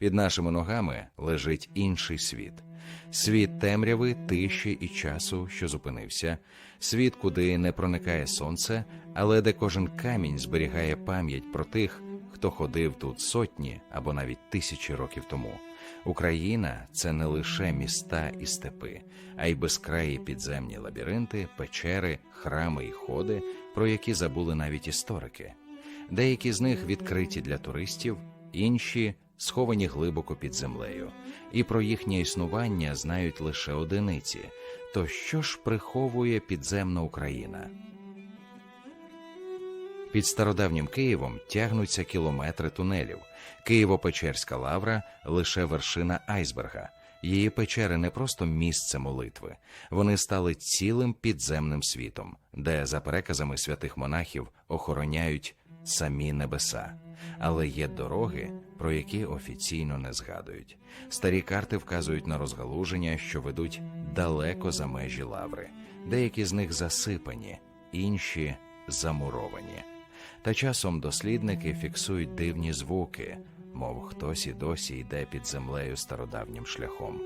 Під нашими ногами лежить інший світ, світ темряви, тиші і часу, що зупинився, світ, куди не проникає сонце, але де кожен камінь зберігає пам'ять про тих, хто ходив тут сотні або навіть тисячі років тому. Україна це не лише міста і степи, а й безкраї підземні лабіринти, печери, храми і ходи, про які забули навіть історики. Деякі з них відкриті для туристів, інші сховані глибоко під землею, і про їхнє існування знають лише одиниці. То що ж приховує підземна Україна? Під стародавнім Києвом тягнуться кілометри тунелів. Києво-Печерська лавра лише вершина айсберга. Її печери не просто місце молитви, вони стали цілим підземним світом, де, за переказами святих монахів, охороняють самі небеса. Але є дороги, про які офіційно не згадують. Старі карти вказують на розгалуження, що ведуть далеко за межі лаври. Деякі з них засипані, інші замуровані. Та часом дослідники фіксують дивні звуки, мов хтось і досі йде під землею стародавнім шляхом.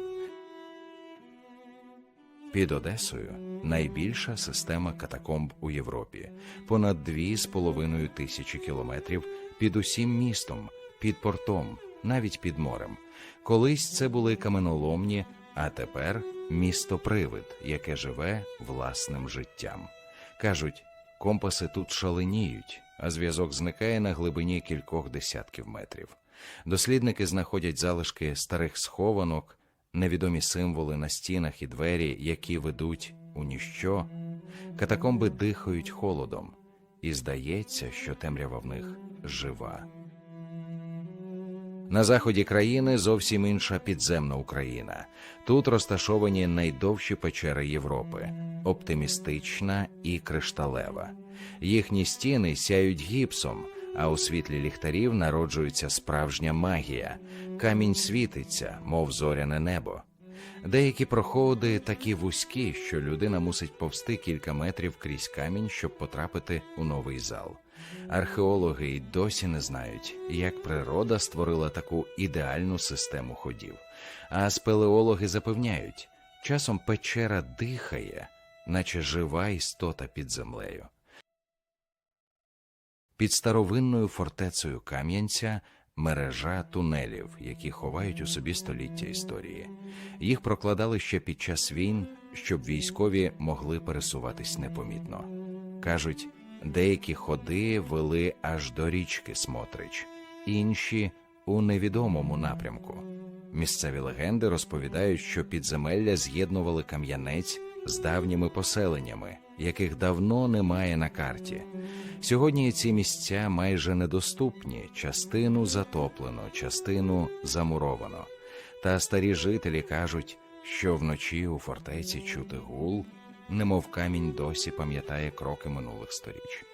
Під Одесою найбільша система катакомб у Європі, понад дві з половиною тисячі кілометрів під усім містом, під портом, навіть під морем. Колись це були каменоломні, а тепер місто-привид, яке живе власним життям. Кажуть, компаси тут шаленіють, а зв'язок зникає на глибині кількох десятків метрів. Дослідники знаходять залишки старих схованок, невідомі символи на стінах і двері, які ведуть у ніщо. Катакомби дихають холодом, і здається, що темрява в них жива. На заході країни зовсім інша підземна Україна. Тут розташовані найдовші печери Європи, оптимістична і кришталева. Їхні стіни сяють гіпсом, а у світлі ліхтарів народжується справжня магія. Камінь світиться, мов зоряне небо. Деякі проходи такі вузькі, що людина мусить повсти кілька метрів крізь камінь, щоб потрапити у новий зал. Археологи й досі не знають, як природа створила таку ідеальну систему ходів. А спелеологи запевняють, часом печера дихає, наче жива істота під землею. Під старовинною фортецею Кам'янця мережа тунелів, які ховають у собі століття історії. Їх прокладали ще під час війн, щоб військові могли пересуватись непомітно. Кажуть, деякі ходи вели аж до річки Смотрич, інші у невідомому напрямку. Місцеві легенди розповідають, що підземелля з'єднували кам'янець з давніми поселеннями, яких давно немає на карті. Сьогодні ці місця майже недоступні, частину затоплено, частину замуровано. Та старі жителі кажуть, що вночі у фортеці чути гул, немов камінь досі пам'ятає кроки минулих сторіч.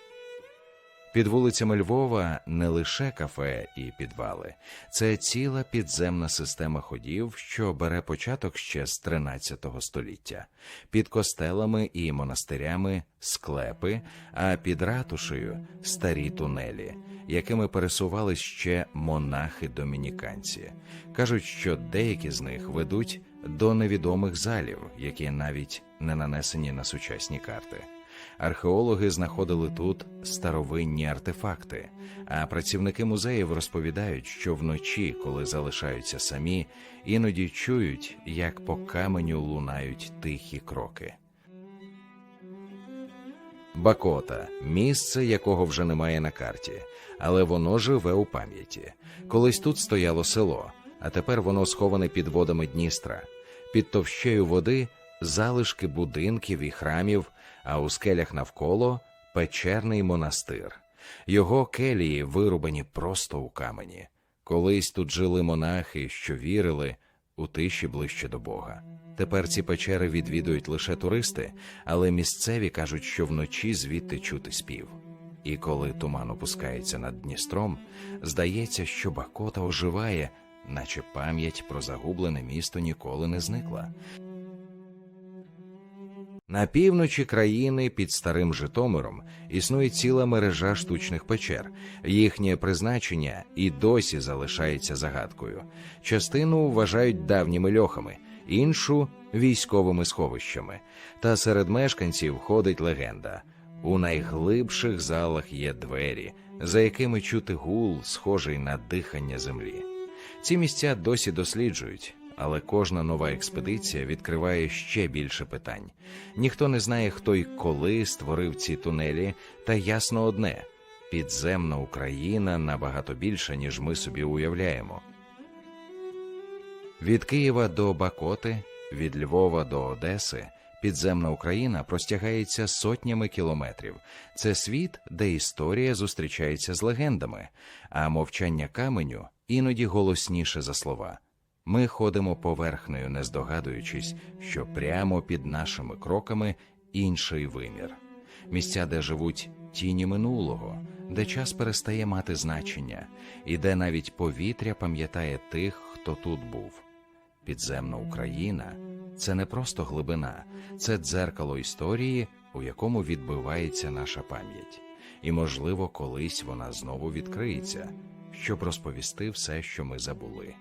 Під вулицями Львова не лише кафе і підвали, це ціла підземна система ходів, що бере початок ще з 13 століття. Під костелами і монастирями склепи, а під ратушею старі тунелі, якими пересувались ще монахи-домініканці. Кажуть, що деякі з них ведуть до невідомих залів, які навіть не нанесені на сучасні карти. Археологи знаходили тут старовинні артефакти, а працівники музеїв розповідають, що вночі, коли залишаються самі, іноді чують, як по каменю лунають тихі кроки. Бакота місце, якого вже немає на карті, але воно живе у пам'яті. Колись тут стояло село, а тепер воно сховане під водами Дністра. Під товщею води залишки будинків і храмів, а у скелях навколо печерний монастир. Його келії вирубані просто у камені. Колись тут жили монахи, що вірили у тиші ближче до Бога. Тепер ці печери відвідують лише туристи, але місцеві кажуть, що вночі звідти чути спів. І коли туман опускається над Дністром, здається, що Бакота оживає, наче пам'ять про загублене місто ніколи не зникла. На півночі країни під старим Житомиром існує ціла мережа штучних печер. Їхнє призначення і досі залишається загадкою. Частину вважають давніми льохами, іншу військовими сховищами. Та серед мешканців ходить легенда: у найглибших залах є двері, за якими чути гул, схожий на дихання землі. Ці місця досі досліджують, але кожна нова експедиція відкриває ще більше питань. Ніхто не знає, хто і коли створив ці тунелі, та ясно одне: підземна Україна набагато більша, ніж ми собі уявляємо. Від Києва до Бакоти, від Львова до Одеси. Підземна Україна простягається сотнями кілометрів. Це світ, де історія зустрічається з легендами, а мовчання каменю іноді голосніше за слова. Ми ходимо поверхнею, не здогадуючись, що прямо під нашими кроками інший вимір, місця, де живуть тіні минулого, де час перестає мати значення, і де навіть повітря пам'ятає тих, хто тут був. Підземна Україна це не просто глибина, це дзеркало історії, у якому відбивається наша пам'ять, і, можливо, колись вона знову відкриється, щоб розповісти все, що ми забули.